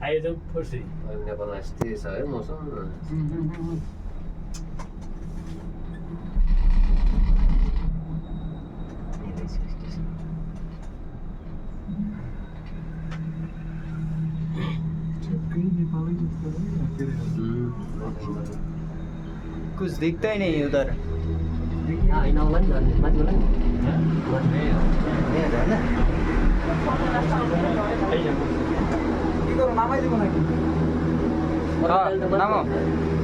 I do pussy. Anne bana açtığı sahip olsa mı? कुछ दिखता ही नहीं उधर आईना वाला मत बोला मत नहीं आ रहा ना নামাই দিব নাকি হ্যাঁ, নামো